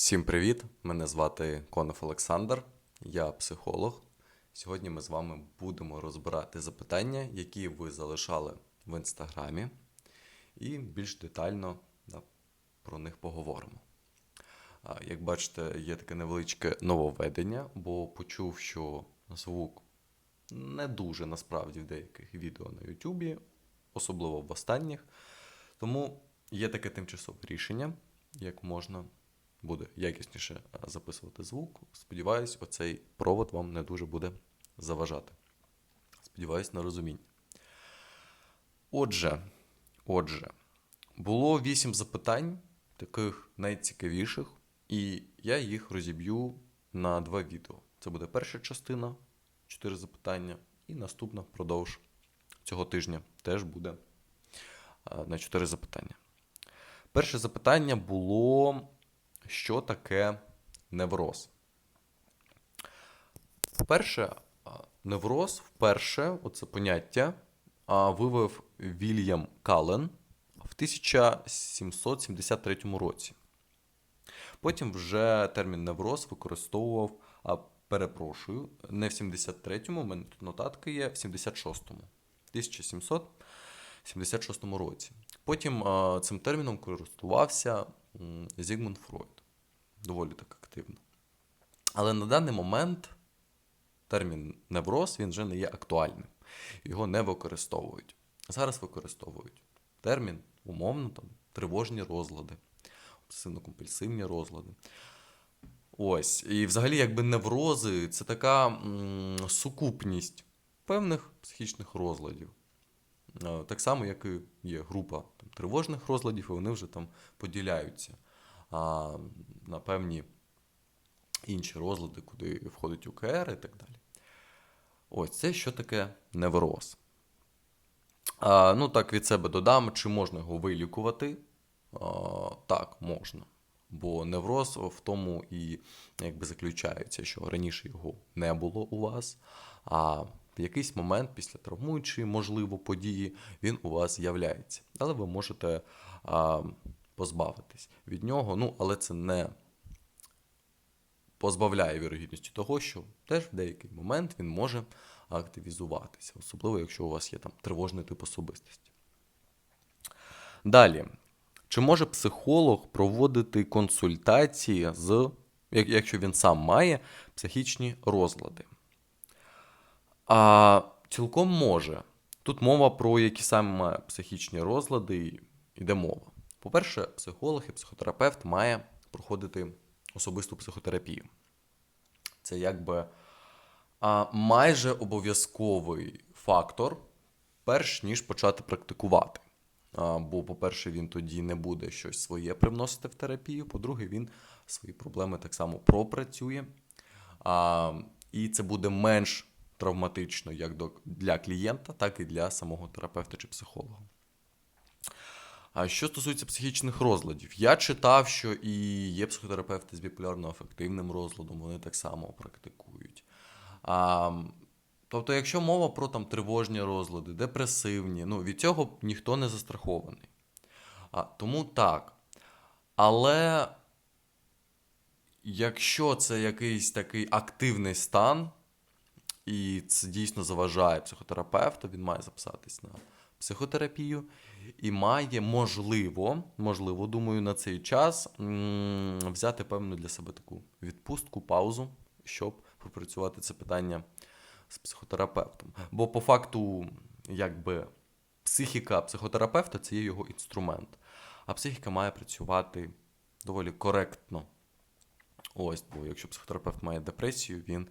Всім привіт! Мене звати Конов Олександр, я психолог. Сьогодні ми з вами будемо розбирати запитання, які ви залишали в інстаграмі, і більш детально да, про них поговоримо. Як бачите, є таке невеличке нововведення, бо почув, що звук не дуже насправді в деяких відео на Ютубі, особливо в останніх. Тому є таке тимчасове рішення, як можна буде якісніше е, записувати звук. Сподіваюсь, оцей провод вам не дуже буде заважати. Сподіваюсь на розуміння. Отже, отже, було вісім запитань, таких найцікавіших, і я їх розіб'ю на два відео. Це буде перша частина, чотири запитання, і наступна впродовж цього тижня теж буде е, на чотири запитання. Перше запитання було: що таке невроз? Вперше, невроз, вперше, оце поняття а, вивів Вільям Кален в 1773 році. Потім вже термін невроз використовував, а, перепрошую, не в 73-му, у мене тут нотатка є, в 76-му. 1776 році. Потім цим терміном користувався Зігмунд Фройд. Доволі так активно. Але на даний момент термін невроз він вже не є актуальним. Його не використовують. Зараз використовують термін, умовно, там, тривожні розлади, обсесивно-компульсивні розлади. Ось. І взагалі, якби неврози це така м, сукупність певних психічних розладів. Е, Так само, як і є група там, тривожних розладів, і вони вже там поділяються а, на певні інші розлади, куди входить УКР і так далі. Ось це що таке невроз. А, ну, так, від себе додам, чи можна його вилікувати? А, так, можна. Бо невроз в тому і якби заключається, що раніше його не було у вас, а в якийсь момент після травмуючої, можливо, події він у вас з'являється. Але ви можете а, позбавитись від нього. Ну, але це не позбавляє вірогідності того, що теж в деякий момент він може активізуватися, особливо якщо у вас є там тривожний тип особистості. Далі. Чи може психолог проводити консультації з, якщо він сам має психічні розлади? А, цілком може. Тут мова про які саме психічні розлади йде мова. По-перше, психолог і психотерапевт має проходити особисту психотерапію. Це якби а, майже обов'язковий фактор, перш ніж почати практикувати. А, бо, по-перше, він тоді не буде щось своє привносити в терапію. По-друге, він свої проблеми так само пропрацює. А, і це буде менш травматично як для клієнта, так і для самого терапевта чи психолога. А що стосується психічних розладів, я читав, що і є психотерапевти з біполярно-афективним розладом, вони так само практикують. А, тобто, якщо мова про там, тривожні розлади, депресивні, ну, від цього ніхто не застрахований. А, тому так. Але якщо це якийсь такий активний стан, і це дійсно заважає психотерапевту, він має записатись на психотерапію і має можливо, можливо, думаю, на цей час взяти певну для себе таку відпустку, паузу, щоб пропрацювати це питання з психотерапевтом. Бо по факту, якби психіка психотерапевта це є його інструмент. А психіка має працювати доволі коректно. Ось, бо якщо психотерапевт має депресію, він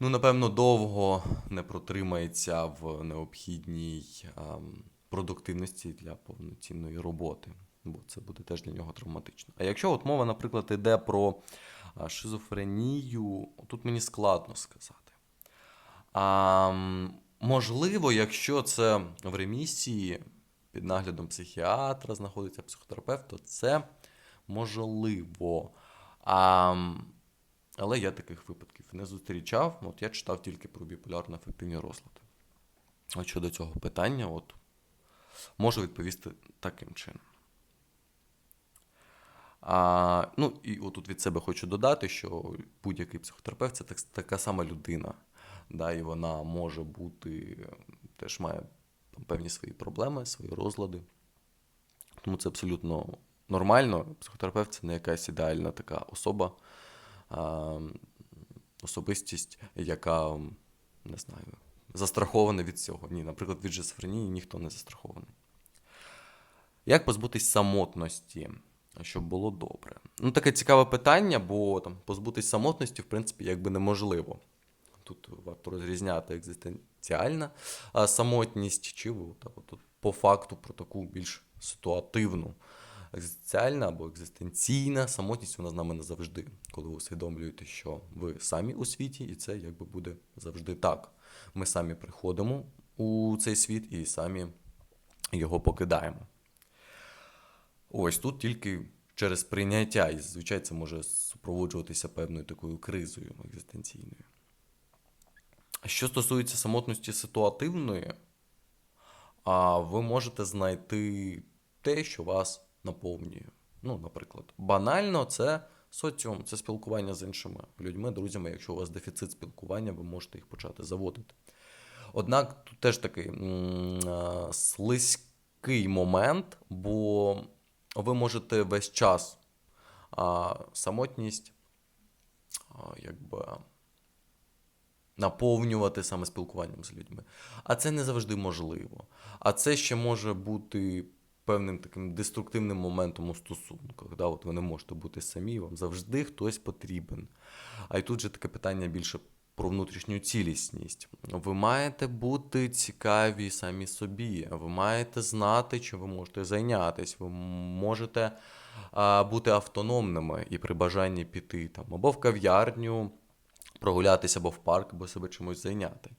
ну, напевно, довго не протримається в необхідній ем, продуктивності для повноцінної роботи, бо це буде теж для нього травматично. А якщо от мова, наприклад, йде про шизофренію, тут мені складно сказати. А, можливо, якщо це в ремісії під наглядом психіатра знаходиться психотерапевт, то це можливо. А, але я таких випадків не зустрічав. От я читав тільки про біполярно-афективні розлади. От щодо цього питання, от, можу відповісти таким чином. А, ну, і отут від себе хочу додати, що будь-який психотерапевт це так, така сама людина. Да, і вона може бути, теж має певні свої проблеми, свої розлади. Тому це абсолютно нормально. Психотерапевт це не якась ідеальна така особа, особистість, яка, не знаю, застрахована від цього. Ні, наприклад, від шизофренії ніхто не застрахований. Як позбутись самотності, щоб було добре? Ну, таке цікаве питання, бо там позбутись самотності, в принципі, якби неможливо. Тут варто розрізняти екзистенціальна самотність, чи от, от, от, по факту про таку більш ситуативну. Екзистенціальна або екзистенційна самотність вона з нами не завжди, коли ви усвідомлюєте, що ви самі у світі, і це якби буде завжди так. Ми самі приходимо у цей світ і самі його покидаємо. Ось тут тільки через прийняття, і зазвичай це може супроводжуватися певною такою кризою екзистенційною. Що стосується самотності ситуативної, ви можете знайти те, що вас наповнює. Ну, наприклад, банально це соціум, це спілкування з іншими людьми, друзями. Якщо у вас дефіцит спілкування, ви можете їх почати заводити. Однак тут теж такий а, слизький момент, бо ви можете весь час а, самотність а, якби наповнювати саме спілкуванням з людьми. А це не завжди можливо. А це ще може бути певним таким деструктивним моментом у стосунках. Да? От ви не можете бути самі, вам завжди хтось потрібен. А й тут же таке питання більше про внутрішню цілісність. Ви маєте бути цікаві самі собі, ви маєте знати, чим ви можете зайнятися, ви можете а, бути автономними і при бажанні піти там або в кав'ярню, прогулятися або в парк, або себе чимось зайняти.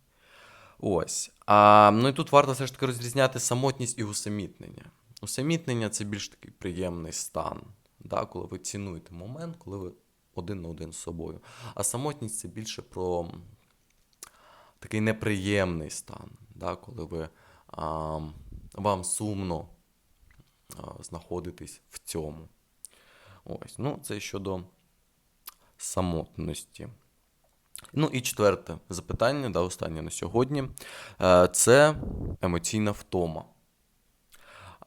Ось. А, ну і тут варто все ж таки розрізняти самотність і усамітнення. Усамітнення це більш такий приємний стан, да, коли ви цінуєте момент, коли ви один на один з собою. А самотність це більше про такий неприємний стан, да, коли ви а, вам сумно а, знаходитесь в цьому. Ось. Ну, це щодо самотності. Ну і четверте запитання, да, останнє на сьогодні. Е, Це емоційна втома.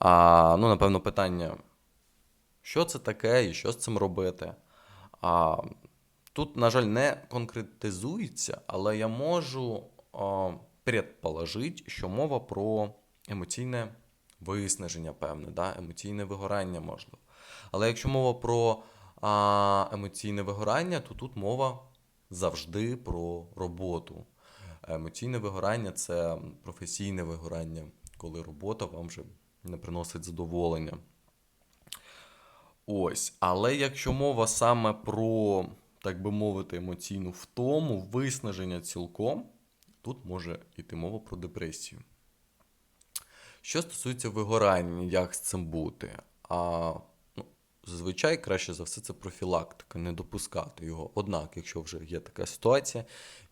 А, ну, напевно, питання, що це таке і що з цим робити? А, тут, на жаль, не конкретизується, але я можу а, предположити, що мова про емоційне виснаження, певне, да? емоційне вигорання можливо. Але якщо мова про а, емоційне вигорання, то тут мова завжди про роботу. Емоційне вигорання це професійне вигорання, коли робота вам вже не приносить задоволення. Ось. Але якщо мова саме про, так би мовити, емоційну втому, виснаження цілком, тут може йти мова про депресію. Що стосується вигорання, як з цим бути? А, ну, Зазвичай краще за все це профілактика, не допускати його. Однак, якщо вже є така ситуація,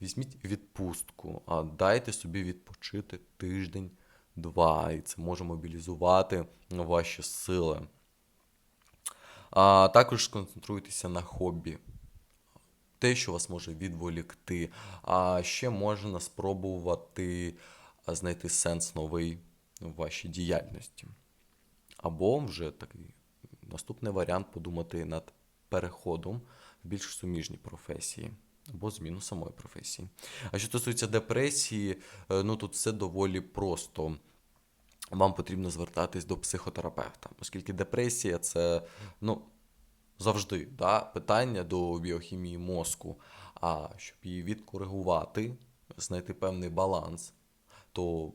візьміть відпустку, а дайте собі відпочити тиждень, два, і це може мобілізувати ваші сили. А також сконцентруйтеся на хобі. Те, що вас може відволікти. А ще можна спробувати знайти сенс новий в вашій діяльності. Або вже такий наступний варіант подумати над переходом в більш суміжні професії. Або зміну самої професії. А що стосується депресії, е, ну тут все доволі просто. Вам потрібно звертатись до психотерапевта, оскільки депресія це ну, завжди да, питання до біохімії мозку. А щоб її відкоригувати, знайти певний баланс, то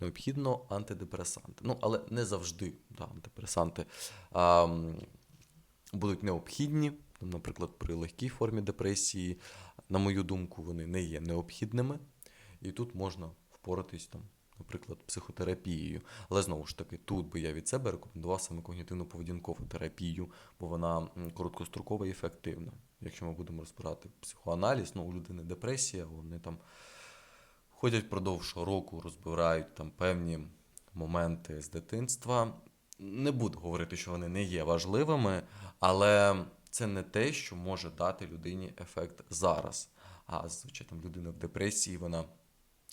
необхідно антидепресанти. Ну, але не завжди да, антидепресанти а, будуть необхідні. Наприклад, при легкій формі депресії, на мою думку, вони не є необхідними. І тут можна впоратись там, наприклад, психотерапією. Але знову ж таки, тут би я від себе рекомендував саме когнітивно-поведінкову терапію, бо вона короткострокова і ефективна. Якщо ми будемо розбирати психоаналіз, ну у людини депресія, вони там ходять впродовж року, розбирають там певні моменти з дитинства не буду говорити, що вони не є важливими, але це не те, що може дати людині ефект зараз. А зазвичай там людина в депресії, вона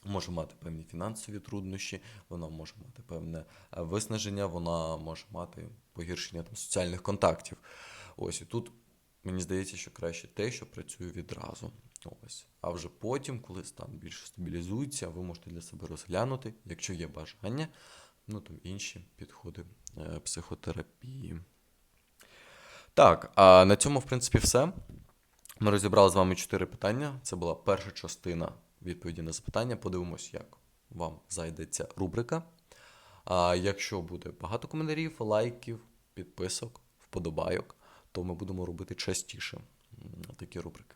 може мати певні фінансові труднощі, вона може мати певне е, виснаження, вона може мати погіршення там, соціальних контактів. Ось і тут мені здається, що краще те, що працює відразу. Ось. А вже потім, коли стан більше стабілізується, ви можете для себе розглянути, якщо є бажання, ну там інші підходи е, психотерапії. Так, а на цьому, в принципі, все. Ми розібрали з вами чотири питання. Це була перша частина відповіді на запитання. Подивимось, як вам зайде ця рубрика. А якщо буде багато коментарів, лайків, підписок, вподобайок, то ми будемо робити частіше такі рубрики.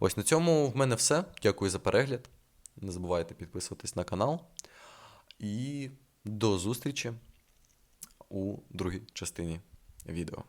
Ось на цьому в мене все. Дякую за перегляд. Не забувайте підписуватись на канал. І до зустрічі у другій частині відео.